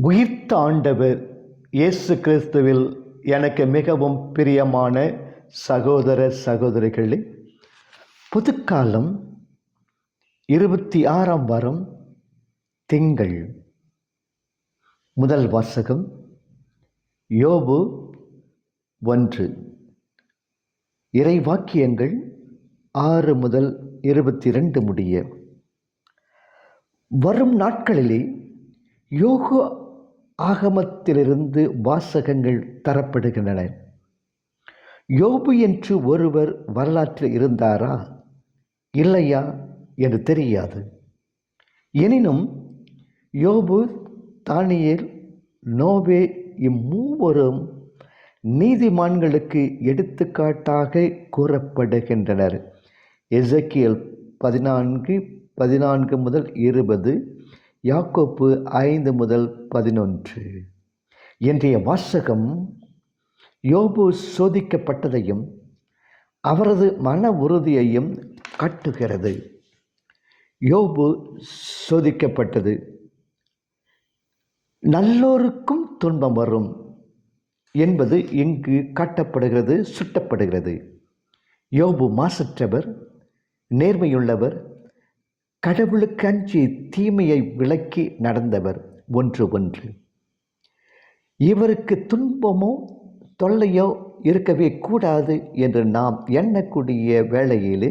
உயிர்த்த ஆண்டவர் இயேசு கிறிஸ்துவில் எனக்கு மிகவும் பிரியமான சகோதர சகோதரிகளே புதுக்காலம் இருபத்தி ஆறாம் வாரம் திங்கள். முதல் வாசகம் யோபு ஒன்று. இறைவாக்கியங்கள் ஆறு முதல் இருபத்தி ரெண்டு முடிய. வரும் நாட்களிலே யோகு ஆகமத்திலிருந்து வாசகங்கள் தரப்படுகின்றன. யோபு என்று ஒருவர் வரலாற்றில் இருந்தாரா? இல்லையா என்று தெரியாது. எனினும் யோபு தானியல் நோவே இம்மூவரும் நீதிமான்களுக்கு எடுத்துக்காட்டாக கூறப்படுகின்றனர். எசக்கியல் பதினான்கு பதினான்கு முதல் இருபது யாக்கோப்பு ஐந்து முதல் பதினொன்று. இன்றைய வாசகம் யோபு சோதிக்கப்பட்டதையும் அவரது மன உறுதியையும் கட்டுகிறது. யோபு சோதிக்கப்பட்டது. நல்லோருக்கும் துன்பம் வரும் என்பது இங்கு காட்டப்படுகிறது சுட்டப்படுகிறது. யோபு மாசற்றவர் நேர்மையுள்ளவர் கடவுளுக்கு அஞ்சி தீமையை விலக்கி நடந்தவர் ஒன்று ஒன்று. இவருக்கு துன்பமோ தொல்லையோ இருக்கவே கூடாது என்று நாம் எண்ணக்கூடிய வேளையிலே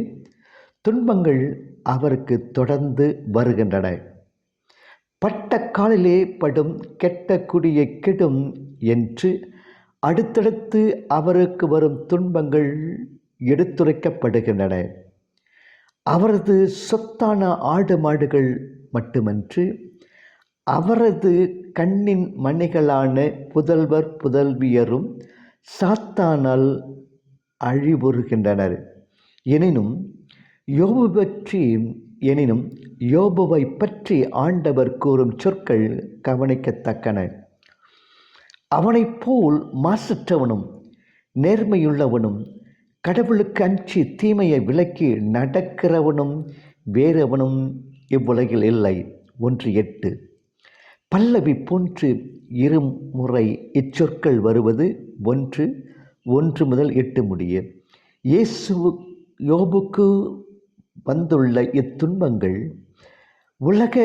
துன்பங்கள் அவருக்கு தொடர்ந்து வருகின்றன. பட்ட காலிலே படும் கெட்ட குடியை கெடும் என்று அடுத்தடுத்து அவருக்கு வரும் துன்பங்கள் எடுத்துரைக்கப்படுகின்றன. அவரது சொத்தான ஆடு மாடுகள் மட்டுமன்று அவரது கண்ணின் மணிகளான புதல்வர் புதல்வியரும் சாத்தானால் அழிவுறுகின்றனர். எனினும் யோபு பற்றி எனினும் யோபுவை பற்றி ஆண்டவர் கூறும் சொற்கள் கவனிக்கத்தக்கன. அவனைப் போல் மாசற்றவனும் நேர்மையுள்ளவனும் கடவுளுக்கு அஞ்சி தீமையை விலக்கி நடக்கிறவனும் வேறவனும் இவ்வுலகில் இல்லை. ஒன்று எட்டு. பல்லவி போன்று இருமுறை இச்சொற்கள் வருவது ஒன்று ஒன்று முதல் எட்டு முடிய. இயேசு யோபுக்கு வந்துள்ள இத்துன்பங்கள் உலக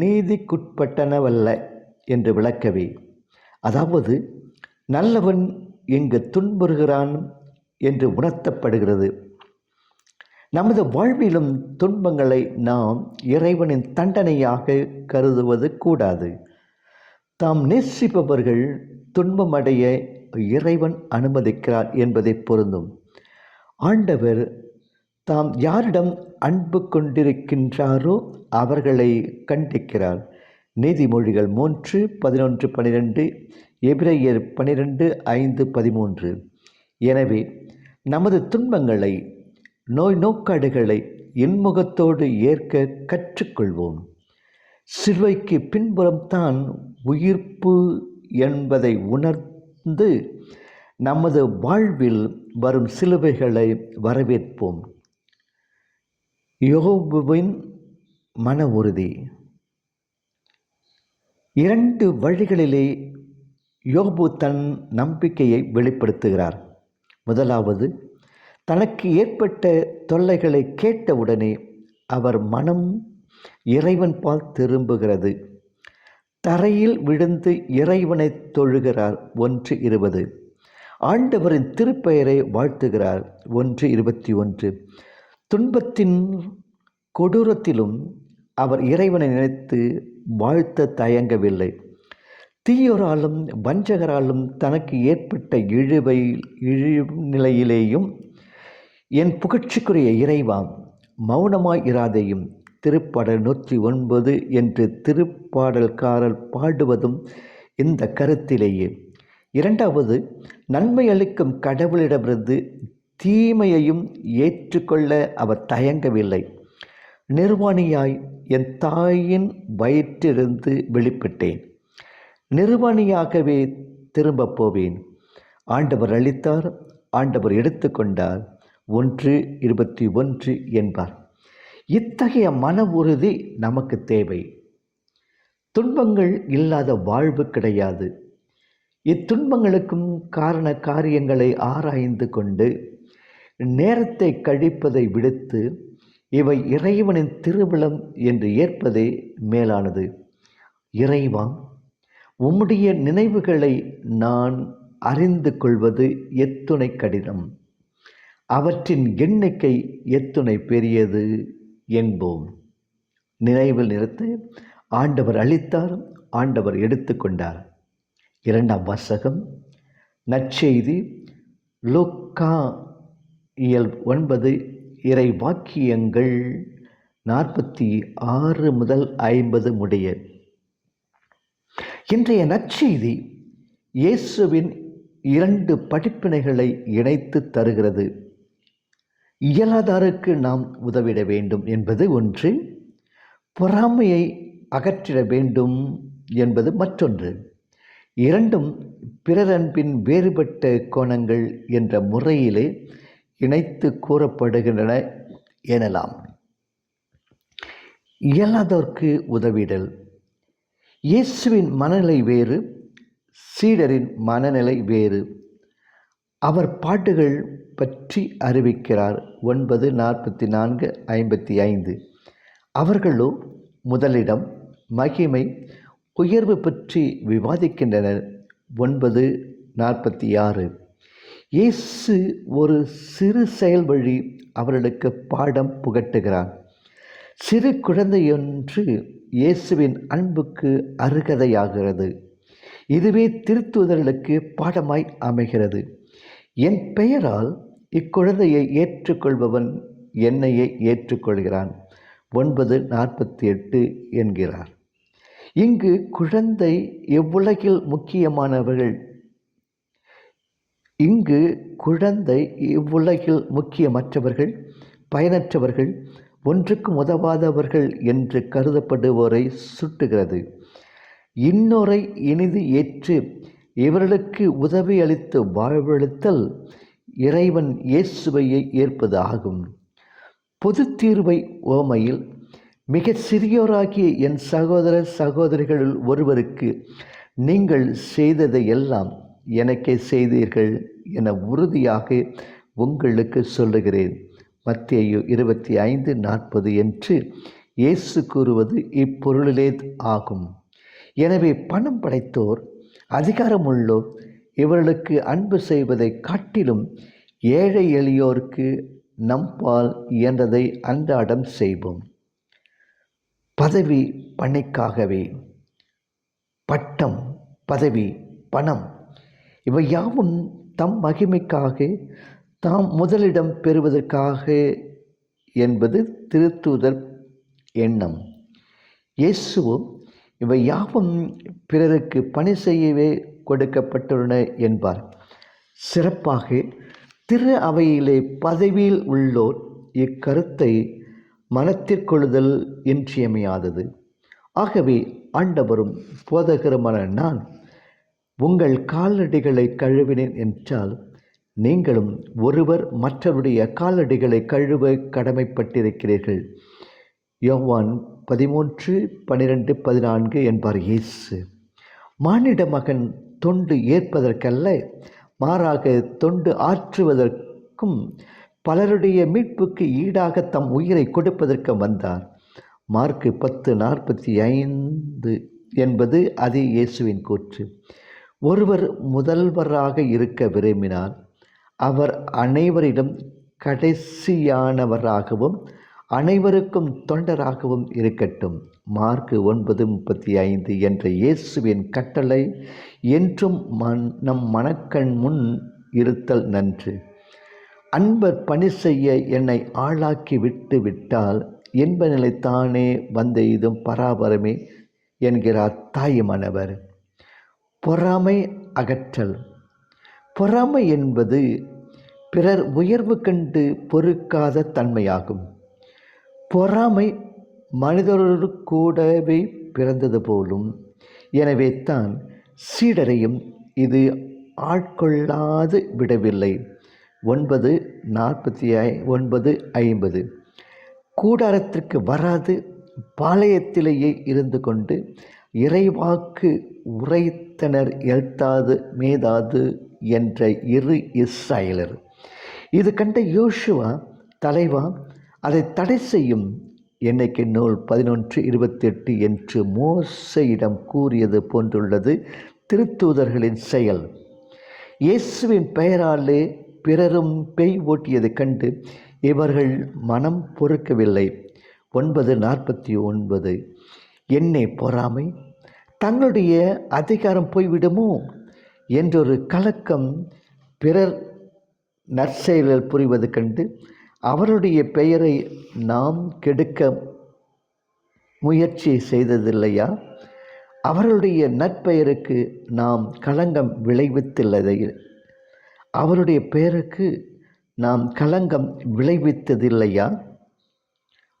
நீதிக்குட்பட்டனவல்ல என்று விளக்கவே. அதாவது நல்லவன் இங்கு துன்புறுகிறான் என்று உணர்த்தப்படுகிறது. நமது வாழ்விலும் துன்பங்களை நாம் இறைவனின் தண்டனையாக கருதுவது கூடாது. தாம் நேசிப்பவர்கள் துன்பமடைய இறைவன் அனுமதிக்கிறார் என்பதை பொருந்தும். ஆண்டவர் தாம் யாரிடம் அன்பு கொண்டிருக்கின்றாரோ அவர்களை கண்டிக்கிறார். நீதிமொழிகள் மூன்று பதினொன்று பனிரெண்டு எபிரேயர் பனிரெண்டு ஐந்து பதிமூன்று. எனவே நமது துன்பங்களை நோய் நோக்காடுகளை இன்முகத்தோடு ஏற்க கற்றுக்கொள்வோம். சிலுவைக்கு பின்புறம்தான் உயிர்ப்பு என்பதை உணர்ந்து நமது வாழ்வில் வரும் சிலுவைகளை வரவேற்போம். யோபுவின் மன உறுதி. இரண்டு வழிகளிலே யோபு தன் நம்பிக்கையை வெளிப்படுத்துகிறார். முதலாவது தனக்கு ஏற்பட்ட தொல்லைகளை கேட்டவுடனே அவர் மனம் இறைவன் பால் திரும்புகிறது. தரையில் விழுந்து இறைவனை தொழுகிறார். ஒன்று இருபது. ஆண்டவரின் திருப்பெயரை வாழ்த்துகிறார். ஒன்று இருபத்தி ஒன்று. துன்பத்தின் கொடூரத்திலும் அவர் இறைவனை நினைத்து வாழ்த்த தயங்கவில்லை. தீயோராலும் வஞ்சகராலும் தனக்கு ஏற்பட்ட இழிவை நிலையிலேயும் என் புகழ்ச்சிக்குரிய இறைவாம் மௌனமாய் இராதையும் திருப்பாடல் நூற்றி ஒன்பது என்று திருப்பாடல்காரர் பாடுவதும் இந்த கருத்திலேயே. இரண்டாவது நன்மை அளிக்கும் கடவுளிடமிருந்து தீமையையும் ஏற்றுக்கொள்ள அவர் தயங்கவில்லை. நிர்வாணியாய் என் தாயின் வயிற்றிலிருந்து வெளிப்பட்டேன் நிர்வாணியாகவே திரும்பப் போவேன். ஆண்டவர் அளித்தார் ஆண்டவர் எடுத்துக்கொண்டார். ஒன்று இருபத்தி ஒன்று என்பார். இத்தகைய மன உறுதி நமக்கு தேவை. துன்பங்கள் இல்லாத வாழ்வு கிடையாது. இத்துன்பங்களுக்கும் காரண காரியங்களை ஆராய்ந்து கொண்டு நேரத்தை கழிப்பதை விடுத்து இவை இறைவனின் திருவிழம் என்று ஏற்பதே மேலானது. இறைவா உம்முடைய நினைவுகளை நான் அறிந்து கொள்வது எத்துணை கடினம். அவற்றின் எண்ணிக்கை எத்துணை பெரியது என்போம். நினைவில் நிறுத்து ஆண்டவர் அளித்தார் ஆண்டவர் எடுத்துக்கொண்டார் இரண்டாம் வாசகம் நற்செய்தி லோக்கா இயல் ஒன்பது இறை வாக்கியங்கள் நாற்பத்தி ஆறு முதல் ஐம்பது முடிய இன்றைய நற்செய்தி இயேசுவின் இரண்டு படிப்பினைகளை இணைத்து தருகிறது. இயலாதாருக்கு நாம் உதவிட வேண்டும் என்பது ஒன்று பொறாமையை அகற்றிட வேண்டும் என்பது மற்றொன்று. இரண்டும் பிறரன்பின் வேறுபட்ட கோணங்கள் என்ற முறையிலே இணைத்து கூறப்படுகின்றன எனலாம். இயலாதோர்க்கு உதவிடல். இயேசுவின் மனநிலை வேறு சீடரின் மனநிலை வேறு. அவர் பாட்டுகள் பற்றி அறிவிக்கிறார். ஒன்பது நாற்பத்தி நான்கு ஐம்பத்தி ஐந்து. அவர்களோ முதலிடம் மகிமை உயர்வு பற்றி விவாதிக்கின்றனர். ஒன்பது நாற்பத்தி ஆறு. இயேசு ஒரு சிறு செயல் வழி அவர்களுக்கு பாடம் புகட்டுகிறார். சிறு குழந்தையொன்று இயேசுவின் அன்புக்கு அருகதையாகிறது. இதுவே திருத்துதலுக்கு பாடமாய் அமைகிறது. என் பெயரால் இக்குழந்தையை ஏற்றுக்கொள்பவன் என்னையே ஏற்றுக்கொள்கிறான். ஒன்பது நாற்பத்தி எட்டு என்கிறார். இங்கு குழந்தை எவ்வுலகில் முக்கியமானவர்கள்? இங்கு குழந்தை இவ்வுலகில் முக்கியமற்றவர்கள்? பயனற்றவர்கள்? ஒன்றுக்கும் உதவாதவர்கள் என்று கருதப்படுவோரை சுட்டுகிறது. இன்னொரை இனிது ஏற்று இவர்களுக்கு உதவி அளித்து வாழ்வளித்தல் இறைவன் இயேசுவையை ஏற்பது ஆகும் பொது தீர்வை ஓமையில் மிக சிறியோராகிய என் சகோதர சகோதரிகளில் ஒருவருக்கு நீங்கள் செய்ததை எல்லாம் எனக்கே செய்தீர்கள் என உறுதியாக உங்களுக்கு சொல்லுகிறேன். மத்தியு இருபத்தி ஐந்து நாற்பது என்று இயேசு கூறுவது இப்பொருளிலே ஆகும். எனவே பணம் படைத்தோர் அதிகாரமுள்ளோர் இவர்களுக்கு அன்பு செய்வதை காட்டிலும் ஏழை எளியோருக்கு நம்பால் இயன்றதை அன்றாடம் செய்வோம். பதவி பணிக்காகவே. பட்டம் பதவி பணம் இவை யாவும் தம் மகிமைக்காக தாம் முதலிடம் பெறுவதற்காக என்பது திருத்துதல் எண்ணம். இயேசுவும் இவை யாவும் பிறருக்கு பணி செய்யவே கொடுக்கப்பட்டுள்ளன என்பார். சிறப்பாக திரு அவையிலே பதவியில் உள்ளோர் இக்கருத்தை மனத்திற்கொள்ளுதல் இன்றியமையாதது. ஆகவே ஆண்டவரும் போதகருமான நான் உங்கள் கால்நடைகளை கழுவினேன் என்றால் நீங்களும் ஒருவர் மற்றவருடைய காலடிகளை கழுவ கடமைப்பட்டிருக்கிறீர்கள். யோவான் பதிமூன்று பனிரெண்டு பதினான்கு என்பார் இயேசு. மானிட மகன் தொண்டு ஏற்பதற்கல்ல மாறாக தொண்டு ஆற்றுவதற்கும் பலருடைய மீட்புக்கு ஈடாக தம் உயிரை கொடுப்பதற்கு வந்தார். மார்க்கு பத்து நாற்பத்தி ஐந்து என்பது அதே இயேசுவின் கூற்று. ஒருவர் முதல்வராக இருக்க விரும்பினால் அவர் அனைவரிடம் கடைசியானவராகவும் அனைவருக்கும் தொண்டராகவும் இருக்கட்டும். மார்க்கு ஒன்பது முப்பத்தி ஐந்து என்ற இயேசுவின் கட்டளை என்றும் மன் நம் மனக்கண் முன் இருத்தல் நன்று. அன்பர் பணி செய்ய என்னை ஆளாக்கி விட்டு விட்டால் இன்ப நிலைத்தானே வந்த இதும் பராபரமே என்கிறார் தாயுமானவர். பொறாமை அகற்றல். பொறாமை என்பது பிறர் உயர்வு கண்டு பொறுக்காத தன்மையாகும். பொறாமை மனிதரோடு கூடவே பிறந்தது போலும் எனவே தான் சீடரையும் இது ஆட்கொள்ளாது விடவில்லை. ஒன்பது நாற்பத்தி ஐ ஒன்பது ஐம்பது. கூடாரத்திற்கு வராது பாளையத்திலேயே இருந்து கொண்டு இறைவாக்கு உரைத்தனர் எழுத்தாது மேதாது என்ற இரு இஸ்ராயலர். இது கண்ட யோசுவா தலைவா அதை தடை செய்யும் எண்ணிக்கை நூல் பதினொன்று இருபத்தெட்டு என்று மோசையிடம் கூறியது போன்றுள்ளது திருத்தூதர்களின் செயல். இயேசுவின் பெயராலே பிறரும் பெய் ஓட்டியது கண்டு இவர்கள் மனம் பொறுக்கவில்லை. ஒன்பது நாற்பத்தி ஒன்பது. என்னை பொறாமை தங்களுடைய அதிகாரம் போய்விடுமோ? என்றொரு கலக்கம் பிறர் நற்செயலில் புரிவது கண்டு அவருடைய பெயரை நாம் கெடுக்க முயற்சி செய்ததில்லையா? அவருடைய நற்பெயருக்கு நாம் களங்கம் விளைவித்துள்ளதை அவருடைய பெயருக்கு நாம் களங்கம் விளைவித்ததில்லையா?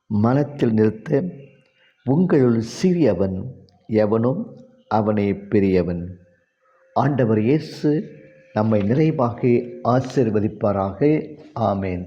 மனத்தில் நிறுத்த உங்களுள் சிறியவன் எவனும் அவனே பெரியவன். ஆண்டவர் இயேசு நம்மை நிறைவாக ஆசிர்வதிப்பாராக. ஆமேன்.